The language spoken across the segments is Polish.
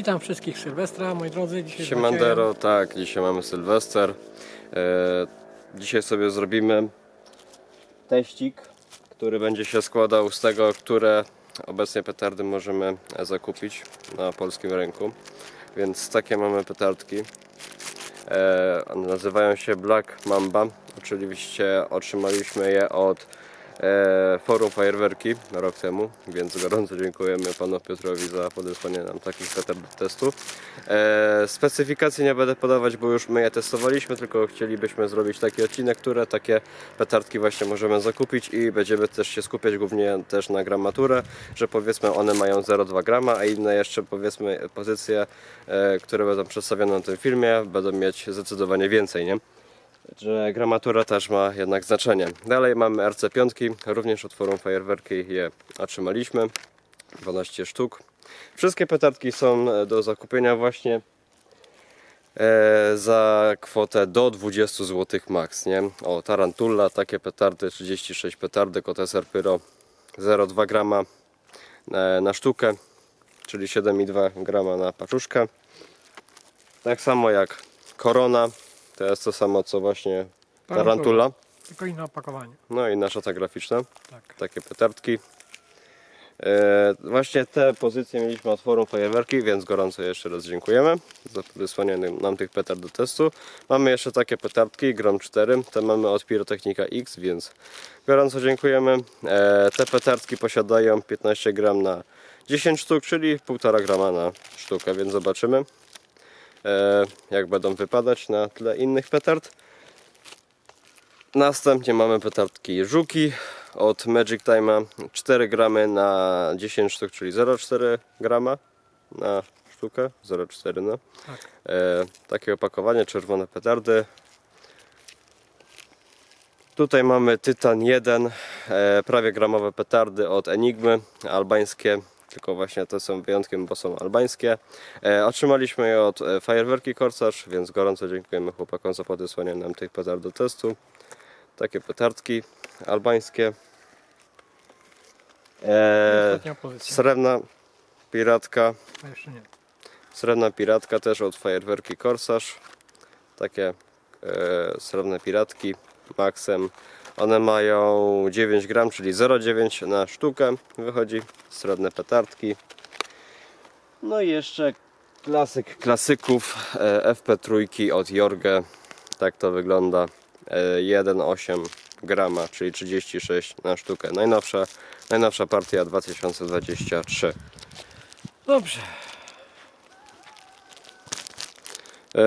Witam wszystkich Sylwestra, moi drodzy. Dzisiaj Siemandero, tak, dzisiaj mamy Sylwester. E, dzisiaj sobie zrobimy teścik, który będzie się składał z tego, które obecnie petardy możemy zakupić na polskim rynku. Więc takie mamy petardki. E, nazywają się Black Mamba. Oczywiście otrzymaliśmy je od forum Fajerwerki rok temu, więc gorąco dziękujemy panu Piotrowi za podesłanie nam takich testu. E, specyfikacji nie będę podawać, bo już my je testowaliśmy, tylko chcielibyśmy zrobić taki odcinek, które takie petardki właśnie możemy zakupić i będziemy też się skupiać głównie też na gramaturę, że powiedzmy one mają 0,2 grama, a inne jeszcze powiedzmy pozycje, e, które będą przedstawione na tym filmie, będą mieć zdecydowanie więcej, nie? Że gramatura też ma jednak znaczenie. Dalej mamy RC5, również od forum Fajerwerki je otrzymaliśmy, 12 sztuk. Wszystkie petardki są e, do zakupienia właśnie e, za kwotę do 20 zł max, nie? O, Tarantula, takie petardy, 36 petardek od Pyro, 0,2 grama e, na sztukę, czyli 7,2 grama na paczuszkę. Tak samo jak Korona, to jest to samo co właśnie Tarantula. Tylko inne opakowanie. No i nasza ta graficzna, Tak. takie petardki. E, właśnie te pozycje mieliśmy od forum Fajerwerki, więc gorąco jeszcze raz dziękujemy za wysłanie nam tych petard do testu. Mamy jeszcze takie petardki, Grom 4, te mamy od Pirotechnika X, więc gorąco dziękujemy. E, te petardki posiadają 15 gram na 10 sztuk, czyli 1,5 grama na sztukę, więc zobaczymy jak będą wypadać na tle innych petard. Następnie mamy petardki Żuki od Magic Time'a 4 gramy na 10 sztuk, czyli 0,4 grama na sztukę, 0,4 no. Tak. E, takie opakowanie, czerwone petardy. Tutaj mamy Tytan 1, e, prawie gramowe petardy od Enigmy, albańskie, tylko właśnie te są wyjątkiem, bo są albańskie. E, otrzymaliśmy je od e, Fajerwerki Korsarz, więc gorąco dziękujemy chłopakom za podesłanie nam tych petard do testu. Takie petardki albańskie. E, pozycja. srebrna piratka, A jeszcze nie. srebrna piratka też od Fajerwerki Korsarz. Takie e, srebrne piratki maxem. One mają 9 gram, czyli 0,9 na sztukę. Wychodzi srebrne petardki. No i jeszcze klasyk klasyków e, FP3 od Jorge. Tak to wygląda. E, 1,8 grama, czyli 36 na sztukę. Najnowsza, najnowsza partia 2023. Dobrze. E,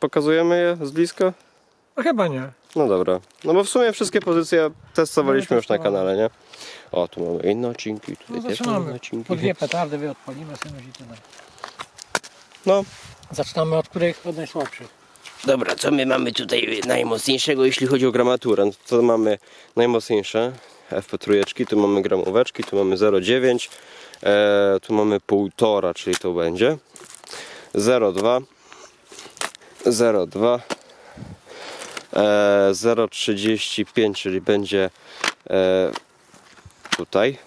pokazujemy je z bliska? Chyba nie. No dobra. No bo w sumie wszystkie pozycje testowaliśmy No, już na kanale, nie? O, tu mamy inne odcinki, tutaj No też mamy inne zaczynamy. odcinki. Po dwie petardy wy odpalimy sobie i tyle. No, Zaczynamy od których? Od najsłabszych. dobra, co my mamy tutaj najmocniejszego, jeśli chodzi o gramaturę? No to mamy najmocniejsze FP3, tu mamy gramóweczki, tu mamy 0,9, e, tu mamy 1,5, czyli to będzie 0,2, 0,2, e, 0,35, czyli będzie e, tutaj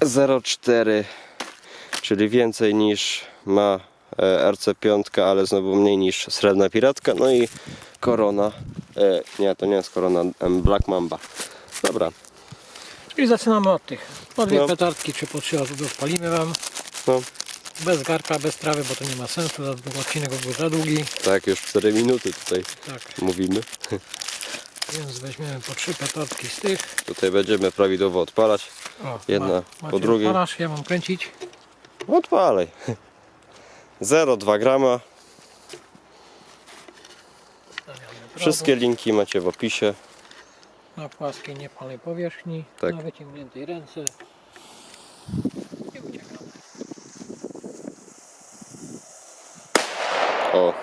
0,4 czyli więcej niż ma e, RC5, ale znowu mniej niż Srebrna Piratka, no i Korona, e, nie to nie jest Korona, Black Mamba. Dobra, Czyli zaczynamy od tych. Po dwie No. petardki czy po trzy odpalimy wam. no Bez garka, bez trawy, bo to nie ma sensu. Za długo odcinek by był za długi. tak, już 4 minuty tutaj Tak. mówimy. Więc weźmiemy po trzy petardki z tych. Tutaj będziemy prawidłowo odpalać. O, Jedna ma- po drugiej. Odpalasz, ja mam kręcić. Odpalaj. 0,2 grama. Wszystkie linki macie w opisie. na płaskiej, niepalej powierzchni, Tak. na wyciągniętej ręce. I uciekamy. O.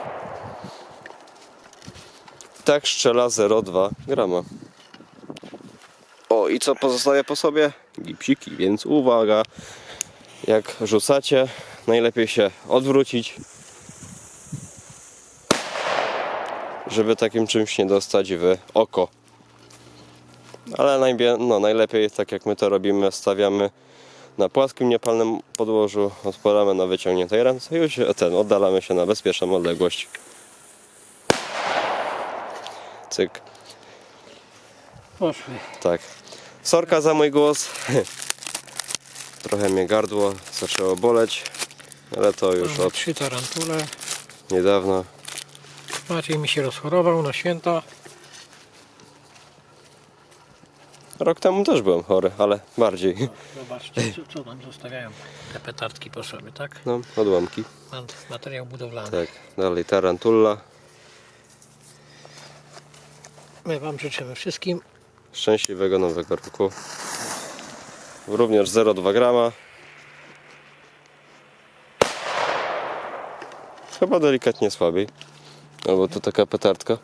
Tak strzela 0,2 grama. O i co pozostaje po sobie? Gipsiki, więc uwaga. Jak rzucacie, najlepiej się odwrócić. Żeby takim czymś nie dostać w oko. Ale najbie, no, najlepiej, tak jak my to robimy, stawiamy na płaskim, niepalnym podłożu, odpalamy na wyciągniętej ręce i już ten, oddalamy się na bezpieczną odległość. Cyk. Poszły. Tak. Sorka za mój głos. Trochę mnie gardło zaczęło boleć, ale to już Mamy od trzy tarantule. niedawna. Maciej mi się rozchorował na święta. Rok temu też byłem chory, ale bardziej. Zobaczcie, co, co nam zostawiają te petardki po sobie, tak? No, odłamki. Mat- Materiał budowlany. Tak, dalej tarantula. My Wam życzymy wszystkim Szczęśliwego nowego roku. Również 0,2 grama. Chyba delikatnie słabiej. Albo to taka petardka.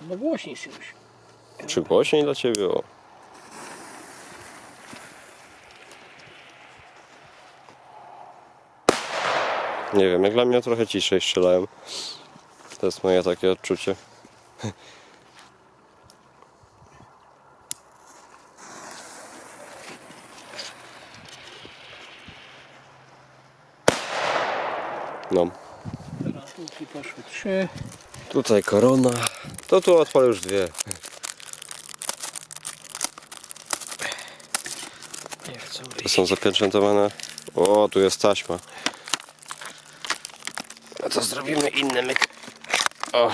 no głośniej Syruś. Czy głośniej dla Ciebie? O. Nie wiem, jak dla mnie trochę ciszej strzelają. To jest moje takie odczucie. No, Tarantulki poszły trzy. tutaj korona. To tu odpalę już dwie. Wyjść. są zapieczętowane. O, tu jest taśma. A to zrobimy inny myk. O.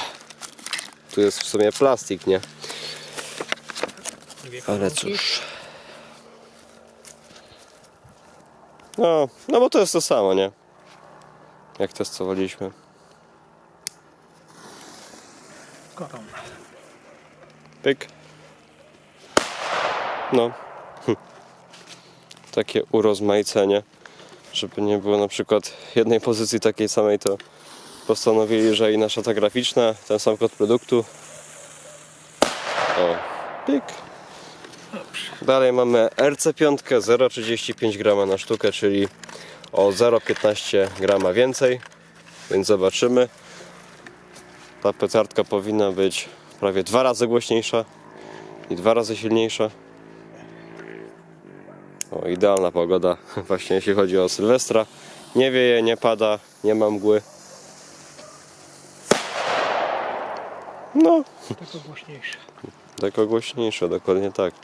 Tu jest w sumie plastik, nie? Ale cóż. No, no bo to jest to samo, nie? Jak testowaliśmy. Korona. Pyk. No. Hm. Takie urozmaicenie. Żeby nie było na przykład jednej pozycji takiej samej, to postanowili, że i nasza ta graficzna, ten sam kod produktu. O, pyk. Dalej mamy RC5 0,35 g na sztukę, czyli o 0,15 g więcej. Więc zobaczymy. Ta petardka powinna być prawie dwa razy głośniejsza i dwa razy silniejsza. O, idealna pogoda, właśnie jeśli chodzi o Sylwestra. Nie wieje, nie pada, nie ma mgły. No, Tylko głośniejsze. tylko głośniejsza, dokładnie tak.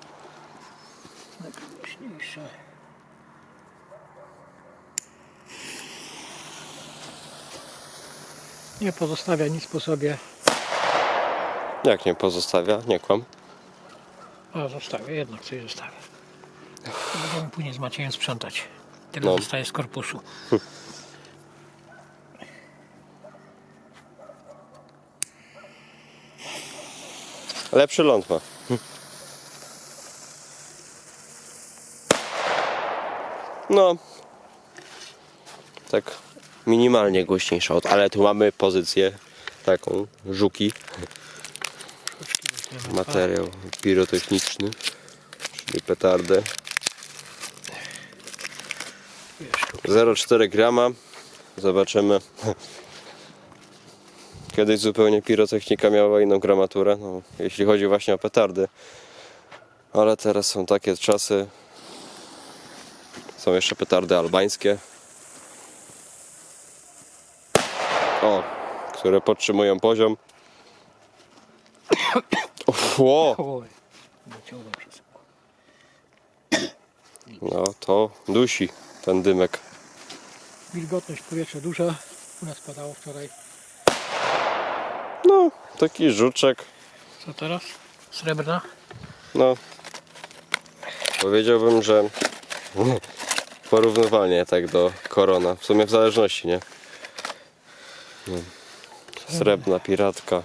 Nie pozostawia nic po sobie. Jak nie pozostawia, nie kłam. A zostawię, jednak coś zostawię. To Będziemy później z Maciejem sprzątać. Tyle No. zostaje z korpusu. Lepszy ląd ma. No. Tak minimalnie głośniejsza od, ale tu mamy pozycję taką, żuki, materiał pirotechniczny, czyli petardę. dwa, dwie sztuki. 0,4 grama. Zobaczymy. Kiedyś zupełnie pirotechnika miała inną gramaturę, no, jeśli chodzi właśnie o petardy. Ale teraz są takie czasy. Są jeszcze petardy albańskie. O, które podtrzymują poziom. Ło, no to dusi ten dymek. Wilgotność powietrza duża. U nas padało wczoraj. No, taki żuczek. Co teraz? Srebrna? No, powiedziałbym, że porównywalnie tak do korona. W sumie w zależności, nie? No. Srebrna piratka.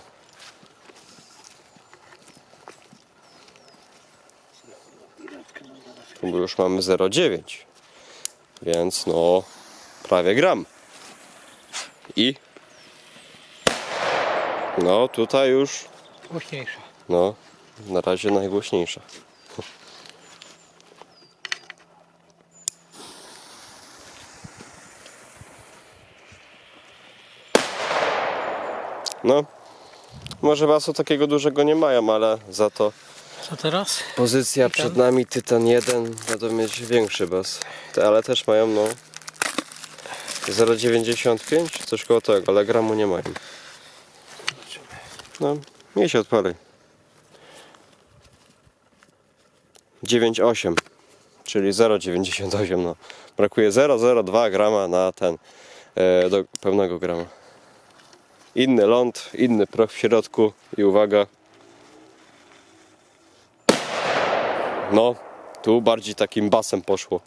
Tu już mamy 0,9. Więc no, prawie gram. I no, tutaj już Głośniejsza. no, na razie najgłośniejsza. No, może basu takiego dużego nie mają, ale za to Co teraz? Pozycja Tytan? przed nami Tytan 1 będą mieć większy bas. Te, ale też mają no 0,95 coś koło tego, ale gramu nie mają. No, nie się odpalaj. 9,8 czyli 0,98 no. Brakuje 0,02 grama na ten e, do pełnego grama. Inny ląd, inny proch w środku i uwaga No, tu bardziej takim basem poszło.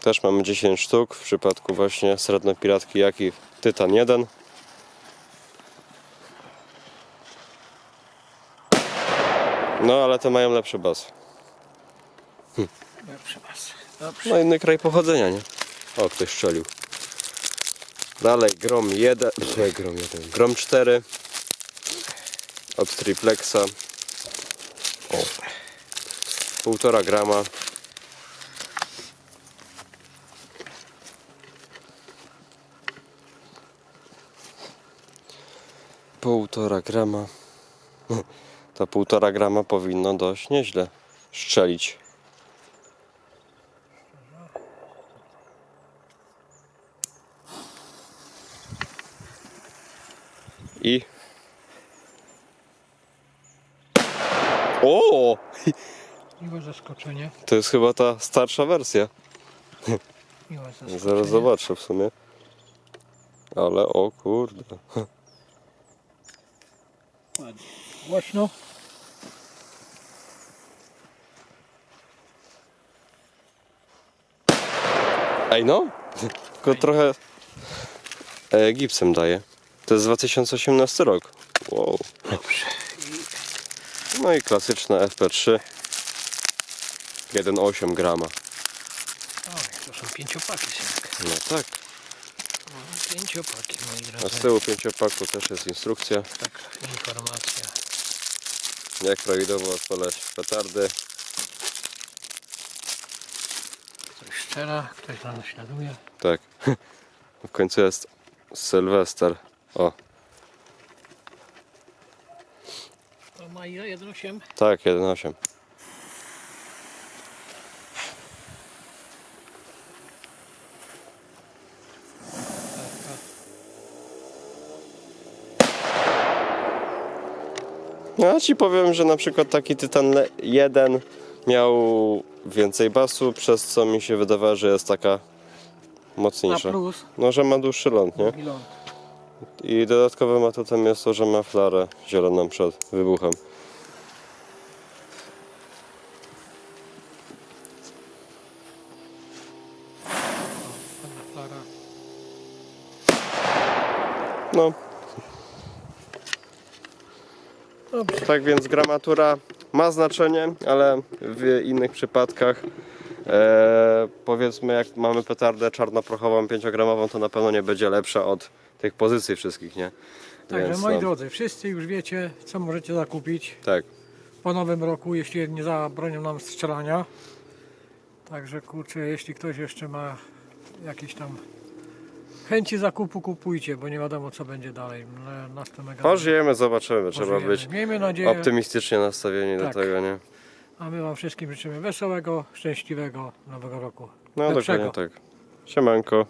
Też mamy 10 sztuk w przypadku właśnie srebrnopiratki, jak i Tytan 1. No, ale te mają lepszy bas. Lepszy was. Dobrze. No, inny kraj pochodzenia, nie? O, ktoś strzelił. Dalej, Grom 1, nie, Grom 1, Grom 4 od Triplexa. O. Półtora grama. Półtora grama. To półtora grama powinno dość nieźle strzelić. I. O! Miłe zaskoczenie. To jest chyba ta starsza wersja. Miłe zaskoczenie. Zaraz zobaczę w sumie. Ale o kurde. Ładnie. Głośno. Ej no! Tylko trochę e, gipsem daje. To jest 2018 rok. Wow. Dobrze. No i klasyczna FP3. 1,8 grama. Oj, to są pięciopaki, synek. No tak. No, Pięciopaki, moi A z drodzy. tyłu pięciopaku też jest instrukcja. Taka informacja. Jak prawidłowo odpalać petardy. Ktoś strzela, ktoś nas naśladuje. Tak. W końcu jest Sylwester. O, To ma ile? 1,8? tak, 1,8. No, Ja ci powiem, że na przykład taki Tytan 1 miał więcej basu, przez co mi się wydawało, że jest taka mocniejsza. plus. No, że ma dłuższy ląd, nie? Drugi ląd. I dodatkowym atutem jest to, że ma flarę zieloną przed wybuchem. No, Dobrze. tak więc gramatura ma znaczenie, ale w innych przypadkach e, powiedzmy jak mamy petardę czarnoprochową 5-gramową to na pewno nie będzie lepsza od tych pozycji wszystkich, nie? Także Więc moi no, drodzy, wszyscy już wiecie, co możecie zakupić Tak, po nowym roku, jeśli nie zabronią nam strzelania. Także kurczę, jeśli ktoś jeszcze ma jakieś tam chęci zakupu, kupujcie, bo nie wiadomo co będzie dalej. Na- Nas to mega pożyjemy, zobaczymy, trzeba pożyjemy. być Miejmy nadzieję, optymistycznie nastawieni Tak. do tego, nie? a my Wam wszystkim życzymy wesołego, szczęśliwego nowego roku. No Lepszego. dokładnie tak. Siemanko.